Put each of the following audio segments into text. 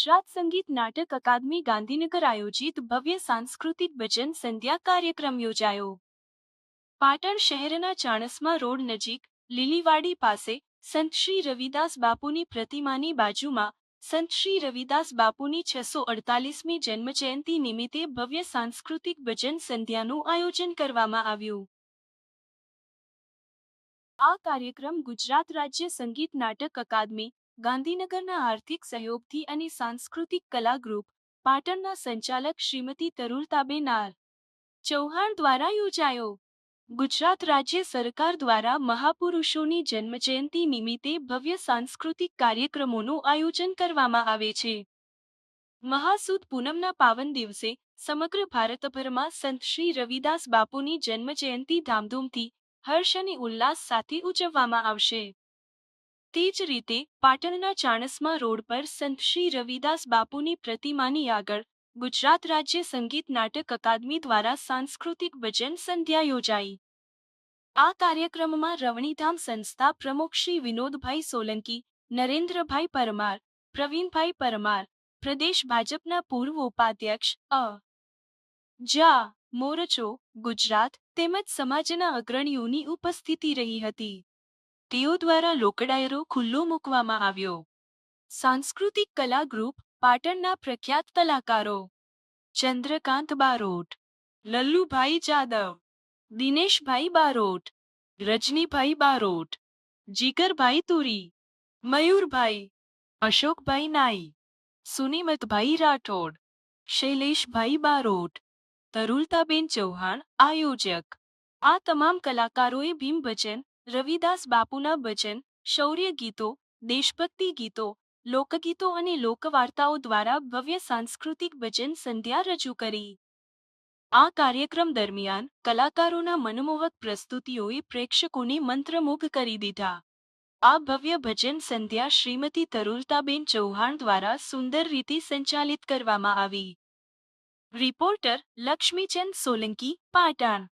ગુજરાત સંગીત નાટક અકાદમી ગાંધીનગર આયોજિત ભવ્ય સાંસ્કૃતિક ભજન સંધ્યા કાર્યક્રમ યોજાયો. પાટણ શહેરના ચાણસમા રોડ નજીક, લીલીવાડી પાસે, સંત શ્રી રવિદાસ બાપુની પ્રતિમાની બાજુમાં, સંત શ્રી રવિદાસ બાપુની છસો અડતાલીસમી જન્મજયંતિ નિમિત્તે ભવ્ય સાંસ્કૃતિક ભજન સંધ્યાનું આયોજન કરવામાં આવ્યું. આ કાર્યક્રમ ગુજરાત રાજ્ય સંગીત નાટક અકાદમી ગાંધીનગરના આર્થિક સહયોગથી અને સાંસ્કૃતિક કલા ગ્રુપ પાટણના સંચાલક શ્રીમતી તરુલતાબેન આર. ચૌહાણ દ્વારા યોજાયો. ગુજરાત રાજ્ય સરકાર દ્વારા મહાપુરુષોની જન્મજયંતિ નિમિત્તે ભવ્ય સાંસ્કૃતિક કાર્યક્રમોનું આયોજન કરવામાં આવે છે. મહાસુદ પૂનમના પાવન દિવસે સમગ્ર ભારતભરમાં સંત શ્રી રવિદાસ બાપુની જન્મજયંતિ ધામધૂમથી હર્ષ અને ઉલ્લાસ સાથે ઉજવવામાં આવશે. તે જ રીતે પાટણના ચાણસમા રોડ પર સંત શ્રી રવિદાસ બાપુની પ્રતિમાની આગળ ગુજરાત રાજ્ય સંગીત નાટક અકાદમી દ્વારા સાંસ્કૃતિક ભજન સંધ્યા યોજાઈ. આ કાર્યક્રમમાં રવણીધામ સંસ્થા પ્રમુખ શ્રી વિનોદભાઈ સોલંકી, નરેન્દ્રભાઈ પરમાર, પ્રવીણભાઈ પરમાર, પ્રદેશ ભાજપના પૂર્વ ઉપાધ્યક્ષ અ. જા. મોરચો, ગુજરાત તેમજ સમાજના અગ્રણીઓની ઉપસ્થિતિ રહી હતી. તેઓ દ્વારા લોકડાયરો ખુલ્લો મૂકવામાં આવ્યો. સાંસ્કૃતિક કલા ગ્રુપ, પાટણના પ્રખ્યાત કલાકારો. ચંદ્રકાંત બારોટ, લલ્લુભાઈ જાદવ, દિનેશભાઈ બારોટ, રજનીભાઈ બારોટ, જીગરભાઈ તુરી, મયુરભાઈ, અશોકભાઈ નાઈ, સુનિમતભાઈ રાઠોડ, શૈલેષભાઈ બારોટ, તરુલતાબેન ચૌહાણ આયોજક. આ તમામ કલાકારોએ ભીમ ભજન રવિદાસ બાપુના ભજન, શૌર્ય ગીતો, દેશભક્તિ ગીતો, લોકગીતો અને લોકવાર્તાઓ દ્વારા ભવ્ય સાંસ્કૃતિક ભજન સંધ્યા રજૂ કરી. આ કાર્યક્રમ દરમિયાન કલાકારોના મનમોહક પ્રસ્તુતિઓએ પ્રેક્ષકોને મંત્રમુગ્ધ કરી દીધા. આ ભવ્ય ભજન સંધ્યા શ્રીમતી તરુલતાબેન ચૌહાણ દ્વારા સુંદર રીતે સંચાલિત કરવામાં આવી. રિપોર્ટર લક્ષ્મીચંદ સોલંકી, પાટણ.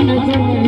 一直在